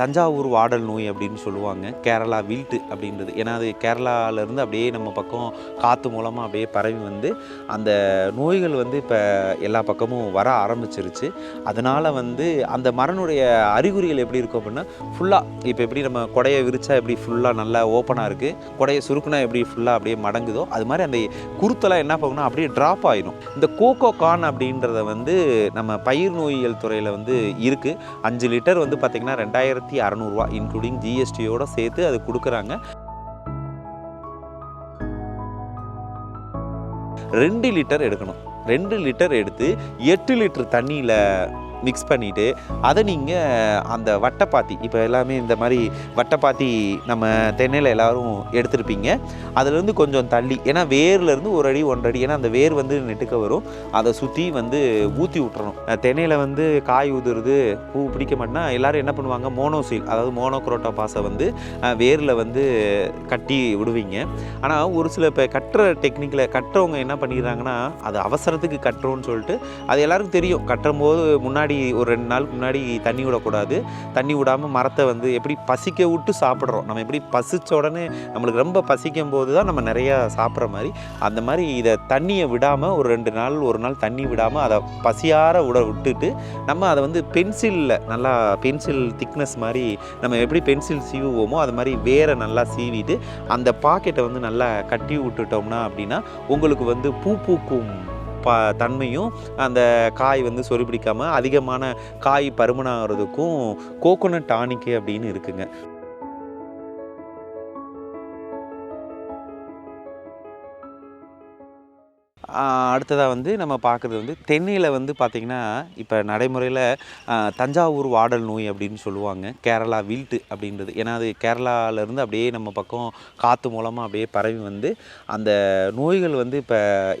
தஞ்சாவூர் வாடல் நோய் அப்படின்னு சொல்லுவாங்க. கேரளா வில்ட்டு அப்படின்றது. ஏன்னா அது கேரளாவிலேருந்து அப்படியே நம்ம பக்கம் காற்று மூலமாக அப்படியே பரவி வந்து அந்த நோய்கள் வந்து இப்போ எல்லா பக்கமும் வர ஆரம்பிச்சிருச்சு. அதனால் வந்து அந்த மரனுடைய அறிகுறிகள் எப்படி இருக்கும் அப்படின்னா ஃபுல்லாக இப்போ எப்படி நம்ம கொடையை விரிச்சா எப்படி ஃபுல்லாக நல்லா ஓப்பனாக இருக்குது கொடையை சுருக்குனா எப்படி ஃபுல்லாக அப்படியே மடங்குதோ அது மாதிரி அந்த குருத்தெல்லாம் என்ன பண்ணுன்னா அப்படியே ட்ராப் ஆகிடும் இந்த கோகோ கான் அப்படின்றத வந்து நம்ம பயிர் நோயியல் துறையில் வந்து இருக்குது அஞ்சு லிட்டர் வந்து பார்த்திங்கன்னா ரெண்டாயிரத்தி அறநூறுவா இன்க்ளூடிங் ஜிஎஸ்டியோட சேர்த்து அது கொடுக்குறாங்க. ரெண்டு லிட்டர் எடுக்கணும். ரெண்டு லிட்டர் எடுத்து எட்டு லிட்டர் தண்ணியில் மிக்ஸ் பண்ணிவிட்டு அதை நீங்கள் அந்த வட்டைப்பாத்தி இப்போ எல்லாமே இந்த மாதிரி வட்டைப்பாத்தி நம்ம தென்னையில் எல்லோரும் எடுத்திருப்பீங்க. அதுலேருந்து கொஞ்சம் தள்ளி ஏன்னா வேர்லேருந்து ஒரு அடி ஒன்றரை அடி ஏன்னா அந்த வேர் வந்து நெட்டுக்க வரும். அதை சுற்றி வந்து ஊற்றி விட்டுறணும். தென்னையில் வந்து காய் உதிருது பூ பிடிக்க மாட்டேன்னா எல்லோரும் என்ன பண்ணுவாங்க? மோனோசீல் அதாவது மோனோக்ரோட்டா பாசை வந்து வேரில் வந்து கட்டி விடுவீங்க. ஆனால் ஒரு சில இப்போ கட்டுற டெக்னிக்கில் கட்டுறவங்க என்ன பண்ணிடுறாங்கன்னா அது அவசரத்துக்கு கட்டுறோன்னு சொல்லிட்டு அது எல்லாருக்கும் தெரியும். கட்டும் போது முன்னாடி முன்னாடி ஒரு ரெண்டு நாளுக்கு முன்னாடி தண்ணி விடக்கூடாது. தண்ணி விடாமல் மரத்தை வந்து எப்படி பசிக்க விட்டு சாப்பிட்றோம். நம்ம எப்படி பசிச்ச உடனே நம்மளுக்கு ரொம்ப பசிக்கும் போது தான் நம்ம நிறையா சாப்பிட்ற மாதிரி. அந்த மாதிரி இதை தண்ணியை விடாமல் ஒரு ரெண்டு நாள் ஒரு நாள் தண்ணி விடாமல் அதை பசியார விட விட்டுட்டு நம்ம அதை வந்து பென்சிலில் நல்லா பென்சில் திக்னஸ் மாதிரி நம்ம எப்படி பென்சில் சீவுவோமோ அது மாதிரி வேரை நல்லா சீவிட்டு அந்த பாக்கெட்டை வந்து நல்லா கட்டி விட்டுட்டோம்னா அப்படின்னா உங்களுக்கு வந்து பூ பூக்கும். ப தன்மையும் அந்த காய் வந்து சொறி பிடிக்காமல் அதிகமான காய் பருமனாகிறதுக்கும் கோகோனட் டானிக்கு அப்படின்னு இருக்குங்க. அடுத்ததாக வந்து நம்ம பார்க்குறது வந்து தென்னையில் வந்து பார்த்திங்கன்னா இப்போ நடைமுறையில் தஞ்சாவூர் வாடல் நோய் அப்படின்னு சொல்லுவாங்க. கேரளா வீல்ட்டு அப்படின்றது. ஏன்னா அது கேரளாவிலேருந்து அப்படியே நம்ம பக்கம் காற்று மூலமாக அப்படியே பரவி வந்து அந்த நோய்கள் வந்து இப்போ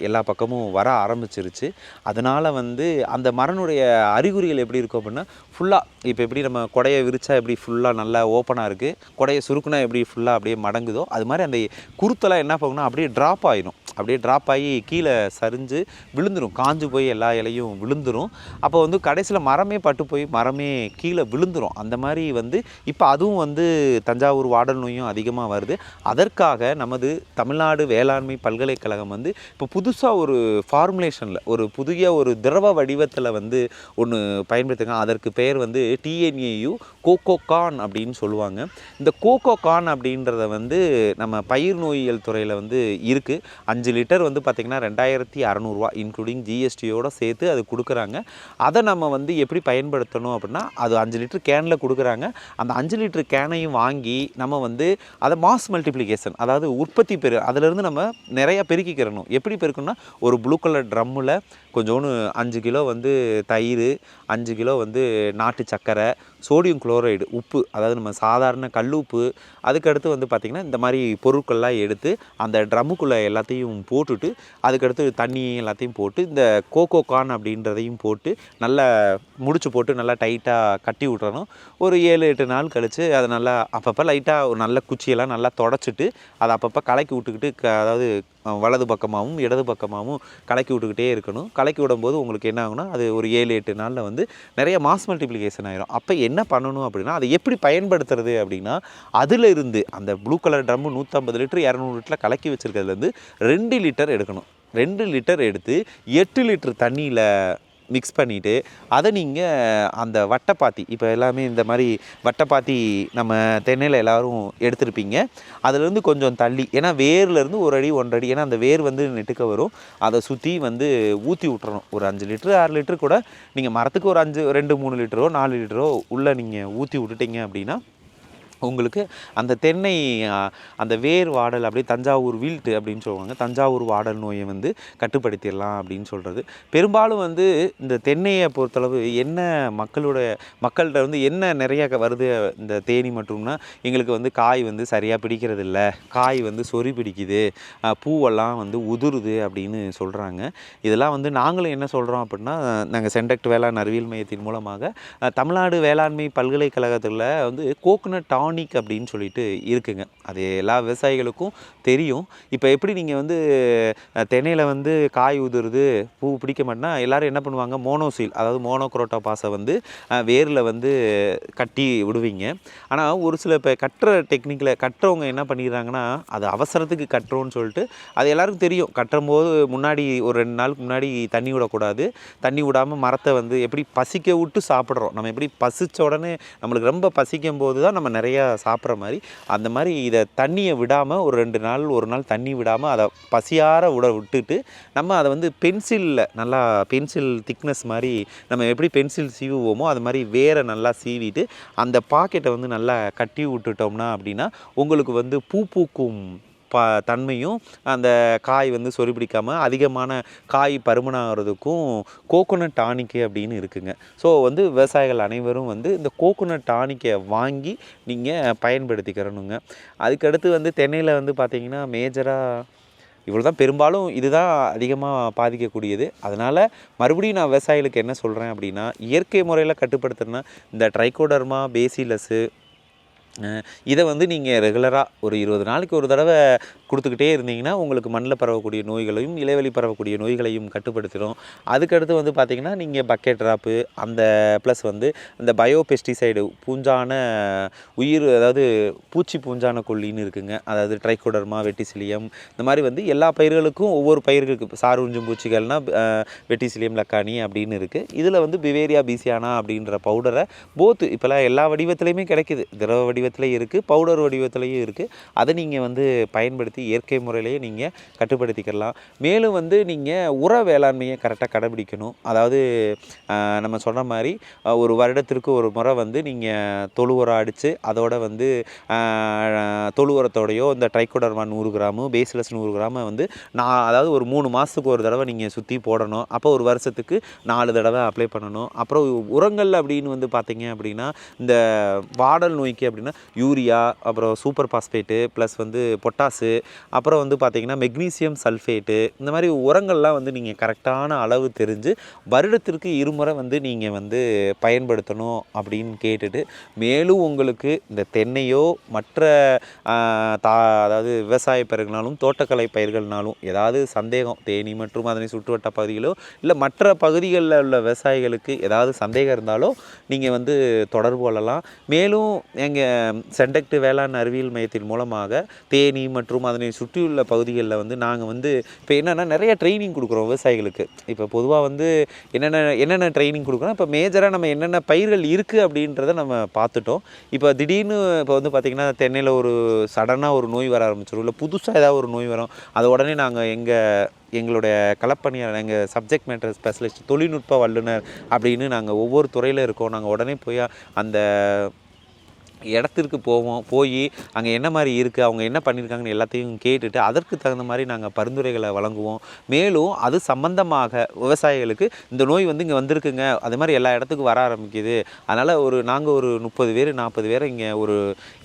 எல்லா பக்கமும் வர ஆரம்பிச்சிருச்சு. அதனால் வந்து அந்த மரனுடைய அறிகுறிகள் எப்படி இருக்கும் அப்படின்னா ஃபுல்லாக இப்போ எப்படி நம்ம கொடையை விரிச்சா எப்படி ஃபுல்லாக நல்லா ஓப்பனாக இருக்குது கொடையை சுருக்குனா எப்படி ஃபுல்லாக அப்படியே மடங்குதோ அது மாதிரி அந்த குருத்தெல்லாம் என்ன பண்ணுன்னா அப்படியே ட்ராப் ஆகிடும் அப்படியே ட்ராப் ஆகி கீழே சரிஞ்சு விழுந்துடும் காஞ்சு போய் எல்லா இலையும் விழுந்துடும் அப்போ வந்து கடைசியில் மரமே பட்டு போய் மரமே கீழே விழுந்துடும் அந்த மாதிரி வந்து இப்போ அதுவும் வந்து தஞ்சாவூர் வாடல் நோயும் அதிகமாக வருது. அதற்காக நமது தமிழ்நாடு வேளாண்மை பல்கலைக்கழகம் வந்து இப்போ புதுசாக ஒரு ஃபார்முலேஷனில் ஒரு புதிய ஒரு திரவ வடிவத்தில் வந்து ஒன்று பயன்படுத்துங்க அதற்கு பெயர் வந்து டிஎன்ஏயு கோகோகான் அப்படின்னு சொல்லுவாங்க. இந்த கோகோகான் அப்படின்றத வந்து நம்ம பயிர் நோயியல் துறையில் வந்து இருக்குது அஞ்சு லிட்டர் வந்து பார்த்திங்கன்னா ரெண்டாயிரத்தி அறநூறுவா இன்க்ளூடிங் ஜிஎஸ்டியோடு சேர்த்து அது கொடுக்குறாங்க. அதை நம்ம வந்து எப்படி பயன்படுத்தணும் அப்படின்னா அது அஞ்சு லிட்டர் கேனில் கொடுக்குறாங்க. அந்த அஞ்சு லிட்டர் கேனையும் வாங்கி நம்ம வந்து அதை மாஸ் மல்டிப்ளிகேஷன் அதாவது உற்பத்தி பெரு அதிலிருந்து நம்ம நிறையா பெருக்கிக்கிறணும். எப்படி பெருக்கணும்னா ஒரு ப்ளூ கலர் ட்ரம்மில் கொஞ்சோன்னு அஞ்சு கிலோ வந்து தயிர் அஞ்சு கிலோ வந்து நாட்டு சர்க்கரை சோடியம் குளோரைடு உப்பு அதாவது நம்ம சாதாரண கல் உப்பு அதுக்கடுத்து வந்து பார்த்திங்கன்னா இந்த மாதிரி பொருட்கள்லாம் எடுத்து அந்த ட்ரம்முக்குள்ளே எல்லாத்தையும் போட்டுட்டு அதுக்கடுத்து தண்ணி எல்லாத்தையும் போட்டு இந்த கோகோ கான் அப்படின்றதையும் போட்டு நல்லா முடிச்சு போட்டு நல்லா டைட்டாக கட்டி விட்றணும் ஒரு ஏழு எட்டு நாள் கழித்து அதை நல்லா அப்பப்போ லைட்டாக ஒரு நல்ல குச்சியெல்லாம் நல்லா தொடச்சிட்டு அதை அப்பப்போ கலக்கி விட்டுக்கிட்டு க அதாவது வலது பக்கமாகவும் இடது பக்கமாகவும் கலக்கி விட்டுக்கிட்டே இருக்கணும். கலக்கி விடும்போது உங்களுக்கு என்ன ஆகுனா அது ஒரு ஏழு எட்டு நாளில் வந்து நிறைய மாஸ் மல்டிப்ளிகேஷன் ஆகிரும் அப்போ என்ன பண்ணணும் அப்படின்னா அதை எப்படி பயன்படுத்துறது அப்படின்னா அதில் இருந்து அந்த ப்ளூ கலர் ட்ரம்மு நூற்றம்பது லிட்டர் இரநூறு லிட்டரில் கலக்கி வச்சுருக்கிறதுலேருந்து ரெண்டு லிட்டர் எடுக்கணும். ரெண்டு லிட்டர் எடுத்து எட்டு லிட்டர் தண்ணியில் மிக்ஸ் பண்ணிவிட்டு அதை நீங்கள் அந்த வட்டைப்பாத்தி இப்போ எல்லாமே இந்த மாதிரி வட்டைப்பாத்தி நம்ம தென்னையில் எல்லோரும் எடுத்திருப்பீங்க. அதுலேருந்து கொஞ்சம் தள்ளி ஏன்னா வேர்லேருந்து ஒரு அடி ஒன்றடி ஏன்னா அந்த வேர் வந்து நெட்டுக்க வரும். அதை சுற்றி வந்து ஊற்றி விட்டுறணும். ஒரு அஞ்சு லிட்டரு ஆறு லிட்டரு கூட நீங்கள் மரத்துக்கு ஒரு அஞ்சு ரெண்டு மூணு லிட்டரோ நாலு லிட்டரோ உள்ளே நீங்கள் ஊற்றி விட்டுட்டீங்க அப்படின்னா உங்களுக்கு அந்த தென்னை அந்த வேர் வாடல் அப்படியே தஞ்சாவூர் வீல்ட்டு அப்படின்னு சொல்லுவாங்க. தஞ்சாவூர் வாடல் நோயை வந்து கட்டுப்படுத்திடலாம் அப்படின்னு சொல்கிறது பெரும்பாலும் வந்து இந்த தென்னையை பொறுத்தளவு என்ன மக்களோட மக்கள்கிட்ட வந்து என்ன நிறைய க- வருது இந்த தேனி மட்டும்னா எங்களுக்கு வந்து காய் வந்து சரியாக பிடிக்கிறது இல்லை காய் வந்து சொறி பிடிக்குது. பூவெல்லாம் வந்து உதிருது அப்படின்னு சொல்கிறாங்க இதெல்லாம் வந்து நாங்களும் என்ன சொல்கிறோம் அப்படின்னா நாங்கள் சென்டக்ட் வேளாண் அறிவியல் மையத்தின் மூலமாக தமிழ்நாடு வேளாண்மை பல்கலைக்கழகத்தில் வந்து கோகனட் டவுன் டானிக் அப்படின்னு சொல்லிட்டு இருக்குங்க. அது எல்லா விவசாயிகளுக்கும் தெரியும். இப்போ எப்படி நீங்கள் வந்து தென்னையில் வந்து காய் உதிருது பூ பிடிக்க மாட்டேன்னா எல்லோரும் என்ன பண்ணுவாங்க? மோனோசீல் அதாவது மோனோக்ரோட்டா பாசை வந்து வேரில் வந்து கட்டி விடுவீங்க. ஆனால் ஒரு சில இப்போ கட்டுற டெக்னிக்கில் கட்டுறவங்க என்ன பண்ணிடுறாங்கன்னா அது அவசரத்துக்கு கட்டுறோன்னு சொல்லிட்டு அது எல்லாருக்கும் தெரியும். கட்டும் போது முன்னாடி ஒரு ரெண்டு நாளுக்கு முன்னாடி தண்ணி விடக்கூடாது. தண்ணி விடாமல் மரத்தை வந்து எப்படி பசிக்க விட்டு சாப்பிட்றோம். நம்ம எப்படி பசித்த உடனே நம்மளுக்கு ரொம்ப பசிக்கும் போது தான் நம்ம நிறைய சாப்பிட்ற மாதிரி அந்த மாதிரி இதை தண்ணியை விடாமல் ஒரு ரெண்டு நாள் ஒரு நாள் தண்ணி விடாமல் அதை பசியார விட விட்டுட்டு நம்ம அதை வந்து பென்சிலில் நல்லா பென்சில் திக்னஸ் மாதிரி நம்ம எப்படி பென்சில் சீவுவோமோ அது மாதிரி வேரை நல்லா சீவிட்டு அந்த பாக்கெட்டை வந்து நல்லா கட்டி விட்டுட்டோம்னா அப்படின்னா உங்களுக்கு வந்து பூ பூக்கும் ப தன்மையும் அந்த காய் வந்து சொறி பிடிக்காமல் அதிகமான காய் பருமனாகிறதுக்கும் கோகோனட் டானிக்கு அப்படின்னு இருக்குங்க. ஸோ வந்து விவசாயிகள் அனைவரும் வந்து இந்த கோகோனட் டானிக்கை வாங்கி நீங்கள் பயன்படுத்திக்கிறணுங்க அதுக்கடுத்து வந்து தென்னையில் வந்து பார்த்திங்கன்னா மேஜராக இவ்வளோ தான் பெரும்பாலும் இதுதான் அதிகமாக பாதிக்கக்கூடியது. அதனால் மறுபடியும் நான் விவசாயிகளுக்கு என்ன சொல்கிறேன் அப்படின்னா இயற்கை முறையில் கட்டுப்படுத்துனா இந்த ட்ரைகோடர்மா பேசிலஸு இதை வந்து நீங்கள் ரெகுலராக ஒரு இருபது நாளைக்கு ஒரு தடவை கொடுத்துக்கிட்டே இருந்தீங்கன்னா உங்களுக்கு மண்ணில் பரவக்கூடிய நோய்களையும் இலைவெளி பரவக்கூடிய நோய்களையும் கட்டுப்படுத்திடும். அதுக்கடுத்து வந்து பார்த்திங்கன்னா நீங்கள் பக்கெட் ட்ராப்பு அந்த ப்ளஸ் வந்து இந்த பயோ பெஸ்டிசைடு பூஞ்சான உயிர் அதாவது பூச்சி பூஞ்சான கொல்லின்னு இருக்குங்க. அதாவது ட்ரைகோடர்மா வெட்டிசிலியம் இந்த மாதிரி வந்து எல்லா பயிர்களுக்கும் ஒவ்வொரு பயிர்களுக்கு சாரூஞ்சும் பூச்சிகள்னால் வெட்டிசிலியம் லக்கானி அப்படின்னு இருக்குது இதில் வந்து பிவேரியா பீசியானா அப்படின்ற பவுடரை போத்து இப்போலாம் எல்லா வடிவத்துலையுமே கிடைக்குது. திரவ வடிவத்திலையும் இருக்குது பவுடர் வடிவத்துலேயும் இருக்குது அதை நீங்கள் வந்து பயன்படுத்தி இயற்கை முறையிலேயே நீங்கள் கட்டுப்படுத்திக்கலாம். மேலும் வந்து நீங்கள் உர வேளாண்மையை கரெக்டாக கடைபிடிக்கணும். அதாவது நம்ம சொன்ன மாதிரி ஒரு வருடத்திற்கு ஒரு முறை வந்து நீங்கள் தொழு உரம் அடித்து அதோட வந்து தொழு உரத்தோடையோ இந்த ட்ரைகோடர்மா நூறு கிராமு பேசிலஸ் நூறு கிராம வந்து நான் அதாவது ஒரு மூணு மாதத்துக்கு ஒரு தடவை நீங்கள் சுற்றி போடணும். அப்போ ஒரு வருஷத்துக்கு நாலு தடவை அப்ளை பண்ணணும். அப்புறம் உரங்கள் அப்படின்னு வந்து பார்த்தீங்க அப்படின்னா இந்த வாடல் நோய்க்கு அப்படின்னா யூரியா அப்புறம் சூப்பர் பாஸ்பேட்டு ப்ளஸ் வந்து பொட்டாசு அப்புறம் வந்து பார்த்திங்கன்னா மெக்னீசியம் சல்ஃபேட்டு இந்த மாதிரி உரங்கள்லாம் வந்து நீங்கள் கரெக்டான அளவு தெரிஞ்சு வருடத்திற்கு இருமுறை வந்து நீங்கள் வந்து பயன்படுத்தணும் அப்படின்னு கேட்டுட்டு மேலும் உங்களுக்கு இந்த தென்னையோ மற்ற தா அதாவது விவசாய பயிர்கள்னாலும் தோட்டக்கலை பயிர்கள்னாலும் ஏதாவது சந்தேகம் தேனி மற்றும் அதனை சுற்றுவட்ட பகுதிகளோ இல்லை மற்ற பகுதிகளில் உள்ள விவசாயிகளுக்கு ஏதாவது சந்தேகம் இருந்தாலோ நீங்கள் வந்து தொடர்பு கொள்ளலாம். மேலும் எங்கள் செண்டக்டு வேளாண் அறிவியல் மையத்தின் மூலமாக தேனி மற்றும் அதனை சுற்றியுள்ள பகுதிகளில் வந்து நாங்கள் வந்து இப்போ என்னென்னா நிறைய ட்ரைனிங் கொடுக்குறோம் விவசாயிகளுக்கு. இப்போ பொதுவாக வந்து என்னென்ன என்னென்ன ட்ரைனிங் கொடுக்குறோம்? இப்போ மேஜராக நம்ம என்னென்ன பயிர்கள் இருக்குது அப்படின்றத நம்ம பார்த்துட்டோம். இப்போ திடீர்னு இப்போ வந்து பார்த்திங்கன்னா தென்னையில் ஒரு சடனாக ஒரு நோய் வர ஆரம்பிச்சிடும் இல்லை புதுசாக ஏதாவது ஒரு நோய் வரும். அதை உடனே நாங்கள் எங்கள் எங்களுடைய களப்பணியாளர் எங்கள் சப்ஜெக்ட் மேட்டர் ஸ்பெஷலிஸ்ட் தொழில்நுட்ப வல்லுநர் அப்படின்னு நாங்கள் ஒவ்வொரு துறையில் இருக்கோம். நாங்கள் உடனே போய் அந்த இடத்திற்கு போவோம் போய் அங்கே என்ன மாதிரி இருக்குது அவங்க என்ன பண்ணியிருக்காங்கன்னு எல்லாத்தையும் கேட்டுட்டு அதற்கு தகுந்த மாதிரி நாங்கள் பரிந்துரைகளை வழங்குவோம். மேலும் அது சம்பந்தமாக விவசாயிகளுக்கு இந்த நோய் வந்து இங்கே வந்திருக்குங்க. அது மாதிரி எல்லா இடத்துக்கும் வர ஆரம்பிக்குது. அதனால் ஒரு நாங்கள் ஒரு முப்பது பேர் நாற்பது பேர் இங்கே ஒரு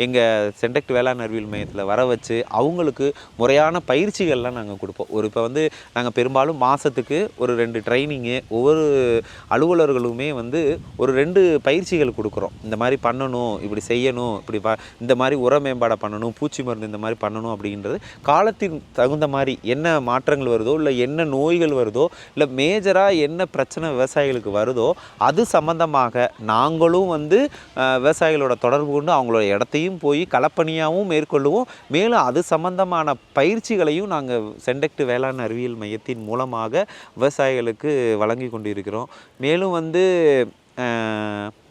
எங்கள் சென்டக்ட் வேளாண் அறிவியல் மையத்தில் வர வச்சு அவங்களுக்கு முறையான பயிற்சிகள்லாம் நாங்கள் கொடுப்போம். ஒரு இப்போ வந்து நாங்கள் பெரும்பாலும் மாதத்துக்கு ஒரு ரெண்டு ட்ரைனிங்கு ஒவ்வொரு அலுவலர்களுமே வந்து ஒரு ரெண்டு பயிற்சிகள் கொடுக்குறோம். இந்த மாதிரி பண்ணணும் இப்படி செய்யணும் இப்படி இந்த மாதிரி உர மேம்பாடை பண்ணணும் பூச்சி மருந்து இந்த மாதிரி பண்ணணும் அப்படின்றது காலத்தின் தகுந்த மாதிரி என்ன மாற்றங்கள் வருதோ இல்லை என்ன நோய்கள் வருதோ இல்லை மேஜராக என்ன பிரச்சனை விவசாயிகளுக்கு வருதோ அது சம்மந்தமாக நாங்களும் வந்து விவசாயிகளோட தொடர்பு கொண்டு அவங்களோட இடத்தையும் போய் களப்பணியாகவும் மேற்கொள்ளுவோம். மேலும் அது சம்பந்தமான பயிற்சிகளையும் நாங்கள் செண்டக்ட் வேளாண் அறிவியல் மையத்தின் மூலமாக விவசாயிகளுக்கு வழங்கி கொண்டிருக்கிறோம். மேலும் வந்து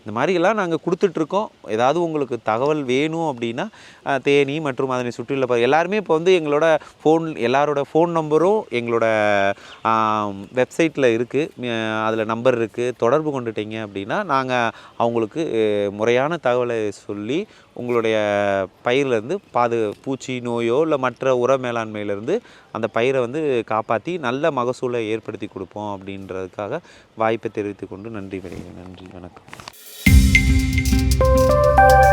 இந்த மாதிரியெல்லாம் நாங்கள் கொடுத்துட்ருக்கோம். ஏதாவது உங்களுக்கு தகவல் வேணும் அப்படின்னா தேனி மற்றும் அதனை சுற்றியுள்ள எல்லாருமே இப்போ வந்து எங்களோட ஃபோன் எல்லாரோட ஃபோன் நம்பரும் எங்களோட வெப்சைட்டில் இருக்குது அதில் நம்பர் இருக்குது தொடர்பு கொண்டுட்டீங்க அப்படின்னா நாங்கள் அவங்களுக்கு முறையான தகவலை சொல்லி உங்களுடைய பயிர்லேருந்து பாது பூச்சி நோயோ இல்லை மற்ற உர மேலாண்மையிலேருந்து அந்த பயிரை வந்து காப்பாற்றி நல்ல மகசூலை ஏற்படுத்தி கொடுப்போம் அப்படின்றதுக்காக வாய்ப்பை தெரிவித்துக்கொண்டு நன்றி விடைகிறேன் நன்றி வணக்கம். Música